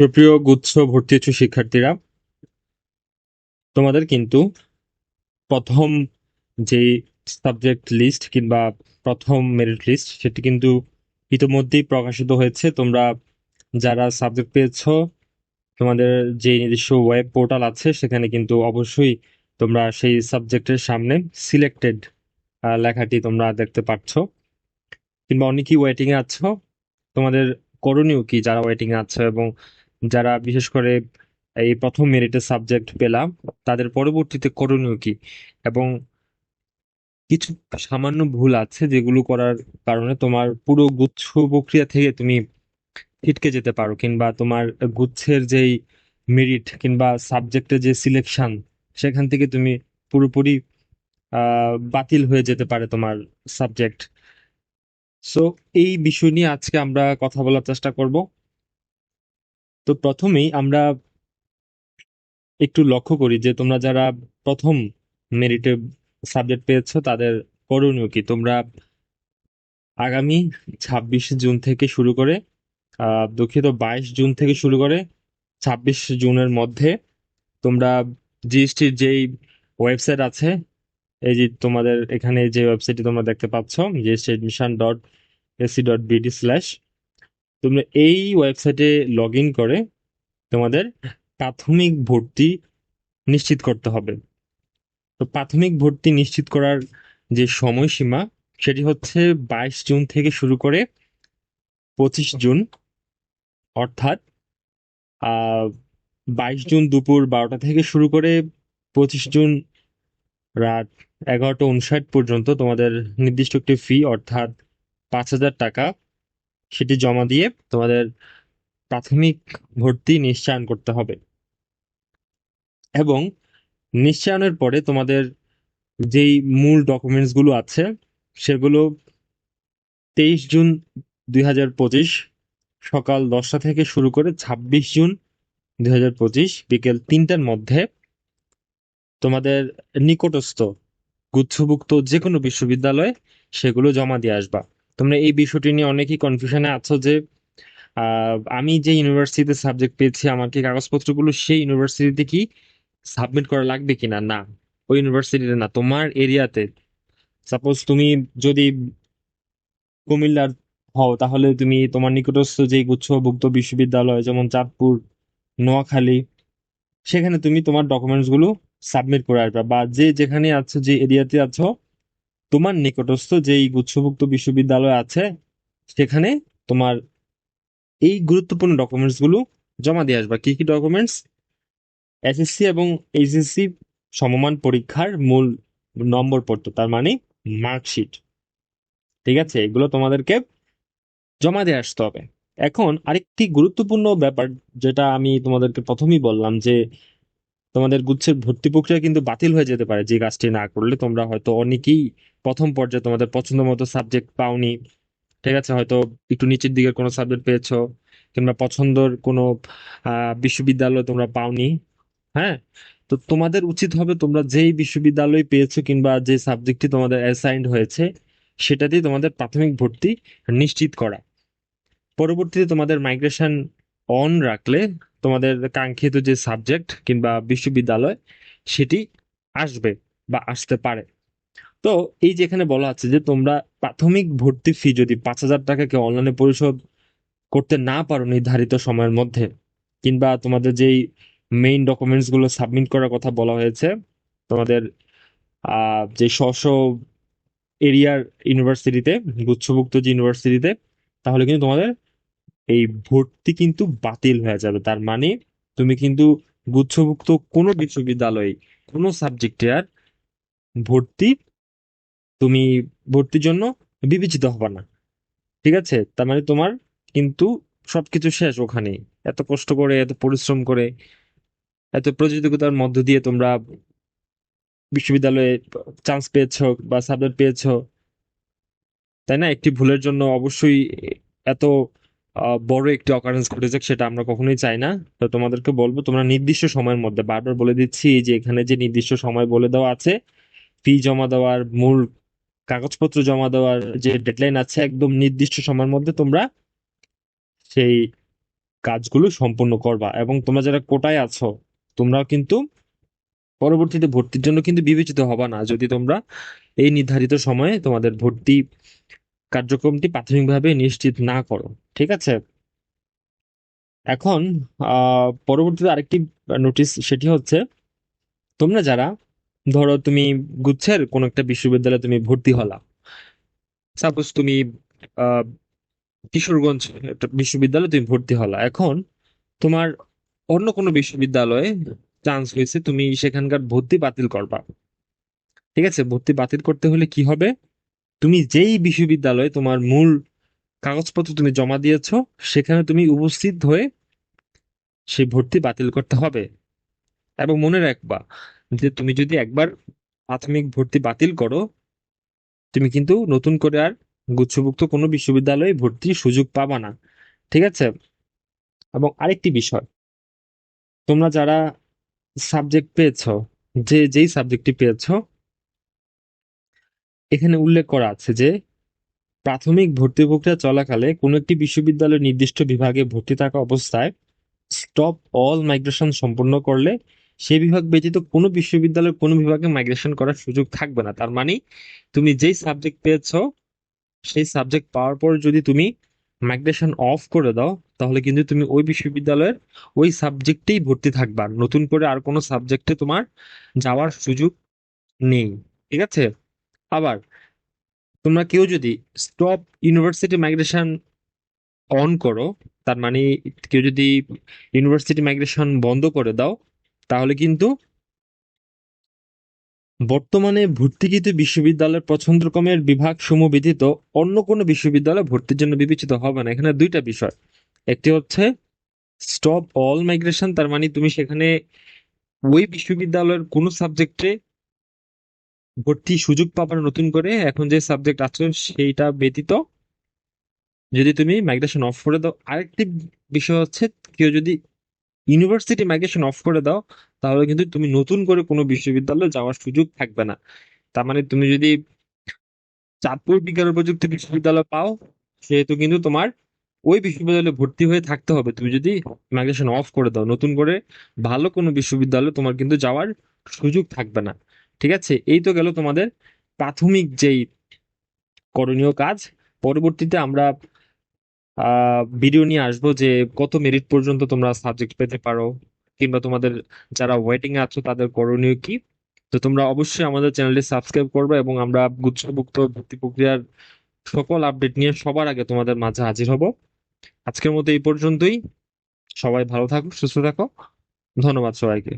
সুপ্রিয় গুচ্ছ ভর্তি ইচ্ছুক শিক্ষার্থীরা, তোমাদের কিন্তু প্রথম যে সাবজেক্ট লিস্ট কিংবা প্রথম মেরিট লিস্ট সেটি কিন্তু ইতিমধ্যেই প্রকাশিত হয়েছে। তোমরা যারা সাবজেক্ট পেয়েছ, তোমাদের যে নিজস্ব ওয়েব পোর্টাল আছে, সেখানে কিন্তু অবশ্যই তোমরা সেই সাবজেক্টের সামনে সিলেক্টেড লেখাটি তোমরা দেখতে পাচ্ছ। কিংবা অনেকেই ওয়েটিংয়ে আছো, তোমাদের করণীয় কি যারা ওয়েটিংয়ে আছো এবং যারা বিশেষ করে এই প্রথম মেরিটের সাবজেক্ট পেলাম, তাদের পরবর্তীতে করণীয় কি? এবং কিছু সামান্য ভুল আছে যেগুলো করার কারণে তোমার পুরো গুচ্ছ প্রক্রিয়া থেকে তুমি ছিটকে যেতে পারো, কিংবা তোমার গুচ্ছের যেই মেরিট কিংবা সাবজেক্টের যে সিলেকশন সেখান থেকে তুমি পুরোপুরি বাতিল হয়ে যেতে পারে তোমার সাবজেক্ট সো এই বিষয় নিয়ে আজকে আমরা কথা বলার চেষ্টা করব। তো প্রথমেই আমরা একটু লক্ষ্য করি যে তোমরা যারা প্রথম মেরিটে সাবজেক্ট পেয়েছ, তাদের করণীয় কি? তোমরা আগামী ছাব্বিশ জুন থেকে শুরু করে দুঃখিত, বাইশ জুন থেকে শুরু করে ছাব্বিশ জুনের মধ্যে তোমরা জিএসটির যেই ওয়েবসাইট আছে, এই যে তোমাদের এখানে যে ওয়েবসাইটটি তোমরা দেখতে পাচ্ছ GST admission dot AC dot BD slash তোমরা এই ওয়েবসাইটে লগ ইন করে তোমাদের প্রাথমিক ভর্তি নিশ্চিত করতে হবে। তো প্রাথমিক ভর্তি নিশ্চিত করার যে সময়সীমা, সেটি হচ্ছে বাইশ জুন থেকে শুরু করে পঁচিশ জুন, অর্থাৎ বাইশ জুন দুপুর বারোটা থেকে শুরু করে পঁচিশ জুন রাত এগারোটা উনষাট পর্যন্ত তোমাদের নির্দিষ্ট একটি ফি অর্থাৎ পাঁচ হাজার টাকা সেটি জমা দিয়ে তোমাদের প্রাথমিক ভর্তি নিশ্চয়ন করতে হবে। এবং নিশ্চয়নের পরে তোমাদের যেই মূল ডকুমেন্টসগুলো আছে, সেগুলো তেইশ জুন দুই হাজার পঁচিশ সকাল দশটা থেকে শুরু করে ছাব্বিশ জুন দুই হাজার পঁচিশ বিকেল তিনটার মধ্যে তোমাদের নিকটস্থ, গুচ্ছভুক্ত যে কোনো বিশ্ববিদ্যালয়ে সেগুলো জমা দিয়ে আসবা। তোমরা এই বিষয়টি নিয়ে অনেকেই কনফিউশনে আছো যে আমি যে ইউনিভার্সিটিতে সাবজেক্ট পেয়েছি আমার কি কাগজপত্রগুলো সেই ইউনিভার্সিটিতে কি সাবমিট করা লাগবে কিনা? না, ওই ইউনিভার্সিটিতে না, তোমার এরিয়াতে সাপোজ তুমি যদি কুমিল্লার হও, তাহলে তুমি তোমার নিকটস্থ যে গুচ্ছভুক্ত বিশ্ববিদ্যালয়, যেমন চাঁদপুর, নোয়াখালী, সেখানে তুমি তোমার ডকুমেন্টসগুলো সাবমিট করে আসবে। বা যে যেখানে আছো, যে এরিয়াতে আছো তোমার নিকটস্থ যেই গুচ্ছভুক্ত বিশ্ববিদ্যালয় আছে, সেখানে তোমার এই গুরুত্বপূর্ণ ডকুমেন্টসগুলো জমা দিয়ে আসবা। কি কি ডকুমেন্টস এসএসসি এবং এইচএসসি সমমান পরীক্ষার মূল নম্বরপত্র তার মানে মার্কশিট ঠিক আছে? এগুলো তোমাদেরকে জমা দিয়ে আসতে হবে। এখন আরেকটি গুরুত্বপূর্ণ ব্যাপার যেটা আমি তোমাদেরকে প্রথমেই বললাম যে তোমাদের গুচ্ছের ভর্তি প্রক্রিয়া কিন্তু বাতিল হয়ে যেতে পারে যে কাজটি না করলে তোমরা হয়তো অনেকেই প্রথম পর্যায়ে তোমাদের পছন্দ মতো সাবজেক্ট পাওনি। ঠিক আছে, হয়তো একটু নিচের দিকের কোনো সাবজেক্ট পেয়েছ কিংবা পছন্দের কোনো বিশ্ববিদ্যালয় তোমরা পাওনি। হ্যাঁ? তো তোমাদের উচিত হবে তোমরা যেই বিশ্ববিদ্যালয় পেয়েছ কিংবা যে সাবজেক্টটি তোমাদের অ্যাসাইন্ড হয়েছে, সেটাতেই তোমাদের প্রাথমিক ভর্তি নিশ্চিত করা। পরবর্তীতে তোমাদের মাইগ্রেশন অন রাখলে তোমাদের কাঙ্ক্ষিত যে সাবজেক্ট কিংবা বিশ্ববিদ্যালয়, সেটি আসবে বা আসতে পারে। তো এই যে এখানে বলা আছে যে তোমরা প্রাথমিক ভর্তি ফি যদি পাঁচ হাজার টাকাকে অনলাইনে পরিশোধ করতে না পারো নির্ধারিত সময়ের মধ্যে, কিংবা তোমাদের যেই মেইন ডকুমেন্টসগুলো সাবমিট করার কথা বলা হয়েছে, তোমাদের যে স্ব এরিয়ার ইউনিভার্সিটিতে গুচ্ছভুক্ত যে ইউনিভার্সিটিতে তাহলে কিন্তু তোমাদের এই ভর্তি কিন্তু বাতিল হয়ে যাবে। তার মানে তুমি কিন্তু গুচ্ছভুক্ত কোনো বিশ্ববিদ্যালয়ে কোনো সাবজেক্টে আর ভর্তি তুমি ভর্তির জন্য বিবেচিত হবে না। ঠিক আছে? তার মানে তোমার কিন্তু সবকিছু শেষ ওখানেই। এত কষ্ট করে, এত পরিশ্রম করে, এত প্রতিযোগিতার মধ্য দিয়ে তোমরা বিশ্ববিদ্যালয়ে চান্স পেয়েছ বা সাবজেক্ট পেয়েছ, তাই না? একটি ভুলের জন্য অবশ্যই এত বড় একটি অকারেন্স ঘটেছে, সেটা আমরা কখনোই চাই না। তো তোমাদেরকে বলব, তোমরা নির্দিষ্ট সময়ের মধ্যে, বারবার বলে দিচ্ছি যে এখানে যে নির্দিষ্ট সময় বলে দেওয়া আছে ফি জমা দেওয়ার মূল কাগজপত্র জমা দেওয়ার যে ডেডলাইন আছে, একদম নির্দিষ্ট সময়ের মধ্যে তোমরা সেই কাজগুলো সম্পূর্ণ করবা। এবং তোমরা যারা কোটায় আছো, তোমরাও কিন্তু পরবর্তীতে ভর্তির জন্য কিন্তু বিবেচিত হবা না। যদি তোমরা এই নির্ধারিত সময়ে তোমাদের ভর্তি কার্যক্রমটি প্রাথমিকভাবে নিশ্চিত না করো, ঠিক আছে? এখন পরবর্তীতে আরেকটি নোটিশ সেটি হচ্ছে, তোমরা যারা, ধরো তুমি গুচ্ছের কোন একটা বিশ্ববিদ্যালয়ে তুমি ভর্তি হলা সাপোজ তুমি কিশোরগঞ্জ একটা বিশ্ববিদ্যালয়ে তুমি ভর্তি হলা, এখন তোমার অন্য কোনো বিশ্ববিদ্যালয়ে চান্স হয়েছে তুমি সেখানকার ভর্তি বাতিল করবা, ঠিক আছে? ভর্তি বাতিল করতে হলে কি হবে? তুমি যেই বিশ্ববিদ্যালয়ে তোমার মূল কাগজপত্র তুমি জমা দিয়েছ, সেখানে তুমি উপস্থিত হয়ে সেই ভর্তি বাতিল করতে হবে। এবং মনে রাখবা যে তুমি যদি একবার প্রাথমিক ভর্তি বাতিল করো, তুমি কিন্তু নতুন করে আর গুচ্ছভুক্ত কোনো বিশ্ববিদ্যালয়ে ভর্তির সুযোগ পাবা না। ঠিক আছে? এবং আরেকটি বিষয়, তোমরা যারা সাবজেক্ট পেয়েছ, যে যেই সাবজেক্টটি পেয়েছ এখানে উল্লেখ করা আছে যে, প্রাথমিক ভর্তি প্রক্রিয়া চলাকালে কোনো একটি বিশ্ববিদ্যালয়ের নির্দিষ্ট বিভাগে ভর্তি থাকা অবস্থায় স্টপ অল মাইগ্রেশন সম্পন্ন করলে সেই বিভাগ ব্যতীত কোনো বিশ্ববিদ্যালয়ের কোনো বিভাগে মাইগ্রেশন করার সুযোগ থাকবে না। তার মানে তুমি যেই সাবজেক্ট পেয়েছ, সেই সাবজেক্ট পাওয়ার পর যদি তুমি মাইগ্রেশন অফ করে দাও, তাহলে কিন্তু তুমি ওই বিশ্ববিদ্যালয়ের ওই সাবজেক্টেই ভর্তি থাকবা। নতুন করে আর কোনো সাবজেক্টে তোমার যাওয়ার সুযোগ নেই। ঠিক আছে? আবার তোমরা কেউ যদি স্টপ ইউনিভার্সিটি মাইগ্রেশন অন করো, তার মানে কেউ যদি ইউনিভার্সিটি মাইগ্রেশন বন্ধ করে দাও, তাহলে কিন্তু বর্তমানে ভর্তিকৃত বিশ্ববিদ্যালয়ের পছন্দ পছন্দক্রমের বিভাগ সমূহ ব্যতীত অন্য কোনো বিশ্ববিদ্যালয় ভর্তির জন্য বিবেচিত হবে না। এখানে দুইটা বিষয়। একটি হচ্ছে স্টপ অল মাইগ্রেশন তার মানে তুমি সেখানে ওই বিশ্ববিদ্যালয়ের কোনো সাবজেক্টে ভর্তি সুযোগ পাবার নতুন করে এখন যে সাবজেক্ট আছে সেইটা ব্যতীত যদি তুমি মাইগ্রেশন অফ করে দাও, আরেকটি বিষয় হচ্ছে কেউ যদি ইউনিভার্সিটি মাইগ্রেশন অফ করে দাও, তাহলে কিন্তু তুমি নতুন করে কোনো বিশ্ববিদ্যালয়ে যাওয়ার সুযোগ থাকবে না। তার মানে তুমি যদি চাঁদপুর বিজ্ঞান ও প্রযুক্তি বিশ্ববিদ্যালয় পাও, সেহেতু কিন্তু তোমার ওই বিশ্ববিদ্যালয়ে ভর্তি হয়ে থাকতে হবে। তুমি যদি মাইগ্রেশন অফ করে দাও, নতুন করে ভালো কোনো বিশ্ববিদ্যালয়ে তোমার কিন্তু যাওয়ার সুযোগ থাকবে না। ঠিক আছে? এই তো গেল তোমাদের প্রাথমিক যেই করণীয় কাজ। পরবর্তীতে আমরা ভিডিও নিয়ে আসব যে কত মেরিট পর্যন্ত তোমরা সাবজেক্ট পেতে পারো কিংবা তোমাদের যারা ওয়েটিং আছো তাদের করণীয় কি। তো তোমরা অবশ্যই আমাদের চ্যানেলটি সাবস্ক্রাইব করবে এবং আমরা গুচ্ছভুক্ত ভর্তি প্রক্রিয়ার সকল আপডেট নিয়ে সবার আগে তোমাদের মাঝে হাজির হব। আজকের মতো এই পর্যন্তই। সবাই ভালো থাকো, সুস্থ থাকো। ধন্যবাদ সবাইকে।